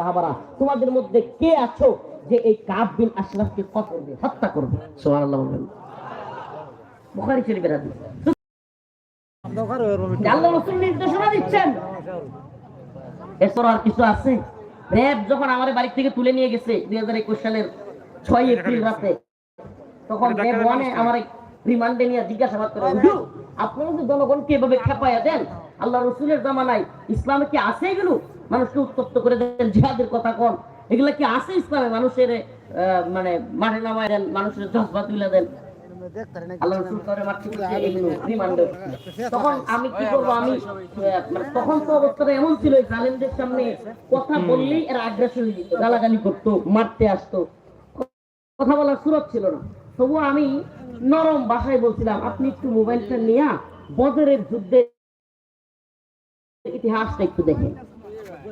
সাহাবারা তোমাদের মধ্যে কে আছো যে এই কাব বিন আশরাফকে করবে হত্যা করবে? সুবহানাল্লাহ বলবেন। বুখারী শরীফের হাদিস। আল্লাহ রাসূল নির্দেশনা দিচ্ছেন। এছাড়া আর কিছু আছে? র্যাব যখন আমার বাড়ি থেকে তুলে নিয়ে গেছে দুই হাজার একুশ সালের ছয় এপ্রিল রাতে তখন র্যাব ওয়ানে আমার রিমান্ডে নিয়ে জিজ্ঞাসাবাদ করে আপনারা যে জনগণকে এভাবে খেপাইয়া দেন আল্লাহ রসুলের জামানায় ইসলামে কি আছে এগুলো? মানুষকে উত্তপ্ত করে দেন জিহাদের কথা কোন। এগুলা কি আছে ইসলামে? মানুষের মানে মাঠে নামায় দেন মানুষের জজবা তুলে দেন। তখন আমি কি করব? আমি মানে তখন তো অবস্থাটা এমন ছিল জালেমদের সামনে কথা বললেই এরা আগ্রাসী হয়ে যেত গালাগালি করতো মারতে আসতো। কথা বলার সুরত ছিল না। তবুও আমি নরম ভাষায় বলছিলাম আপনি একটু মোবাইলটা নিয়ে বদরের যুদ্ধের ইতিহাসটা একটু দেখেন।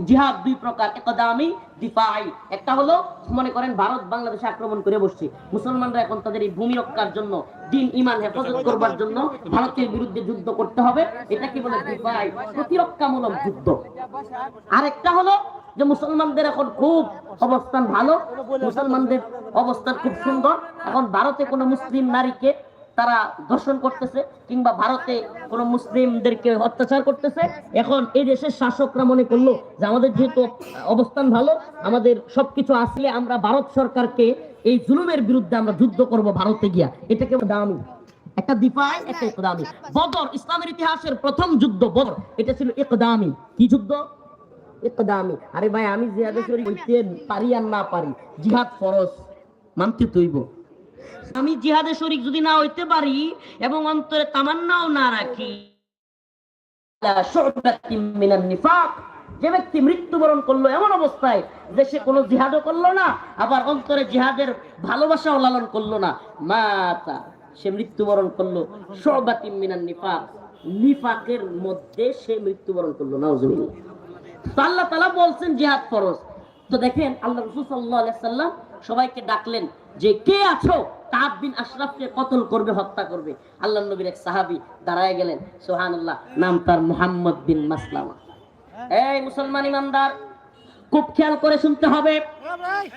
জিহাদ দুই প্রকার, ইকদামি, দিফাই। একটা হলো, মনে করেন ভারত বাংলাদেশে আক্রমণ করে বসছে। মুসলমানরা এখন তাদের এই ভূমি রক্ষার জন্য, দিন ইমান হেফাজত করবার জন্য ভারতের বিরুদ্ধে যুদ্ধ করতে হবে। এটা কি বলে দিফাই? প্রতিরক্ষামূলক যুদ্ধ। আর একটা হলো যে মুসলমানদের এখন খুব অবস্থান ভালো। মুসলমানদের অবস্থান খুব সুন্দর। এখন ভারতে কোনো মুসলিম নারীকে তারা ধর্ষণ করতেছে কিংবা ভারতে কোনো মুসলিমদেরকে অত্যাচার করতেছে। এখন এই দেশের শাসকরা মনে করল যে আমাদের যেহেতু অবস্থান ভালো, আমাদের সবকিছু আসলে আমরা ভারত সরকারকে এই জুলুমের বিরুদ্ধে আমরা যুদ্ধ করব ভারতে গিয়া। এটাকে দামি। একটা দিফাই, একটা ইকদামি। বদর, ইসলামের ইতিহাসের প্রথম যুদ্ধ বদর। এটা ছিল ইকদামি। কি যুদ্ধ? ইকদামি। আরে ভাই, আমি জিহাদে পারি আর না পারি। জিহাদ ফরজ। মানতে তৈব আমি জিহাদে শরীক যদি না হইতে পারি এবং অন্তরে তামান্নাও না রাখি যে ব্যক্তি মৃত্যুবরণ করল এমন অবস্থায় যে সে কোনো জিহাদও করল না, আবার অন্তরে জিহাদের ভালোবাসাও লালন করল না। মাতা সে মৃত্যুবরণ করল নিফাক। নিফাকের মধ্যে সে মৃত্যুবরণ করল আল্লাহ তালা বলছেন জিহাদ ফরজ। তো দেখেন আল্লাহ রসুল সাল্লাহ সাল্লাম সবাইকে ডাকলেন যে কে আছো? কাব বিন আশরাফকে কতল করবে, হত্যা করবে? আল্লাহ নবীর এক সাহাবি দাঁড়ায় গেলেন সোহানুল্লাহ নাম তার মোহাম্মদ বিন মাসলামা। এই মুসলমান ইমানদার, খুব খেয়াল করে শুনতে হবে।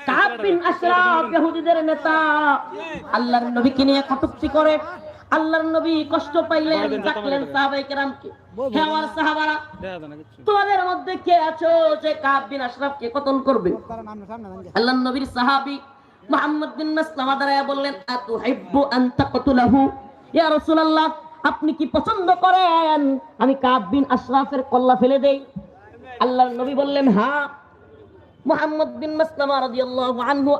কাব বিন আশরাফ, ইহুদিদের নেতা, আল্লাহর নবীকে নিয়ে কটুক্তি করে আল্লাহর নবী কষ্ট পাইলেন ডাকলেন সাহাবাই কেরামকে হে সাহাবারা তোমাদের মধ্যে কে আছো যে কাব বিন আশরাফকে কতল করবে? আল্লাহ নবীর সাহাবী মুহাম্মদ বিন মাসলামা দাঁড়ায় বললেন আতুহিব্বু আন তাকতুলাহু? ইয়া রাসূলুল্লাহ আপনি কি পছন্দ করেন? আমি কাব বিন আশরাফের কল্লা ফেলে দেই। আল্লাহর নবী বললেন হ্যাঁ। মুহাম্মদ বিন মাসলামা রাদিয়াল্লাহু আনহু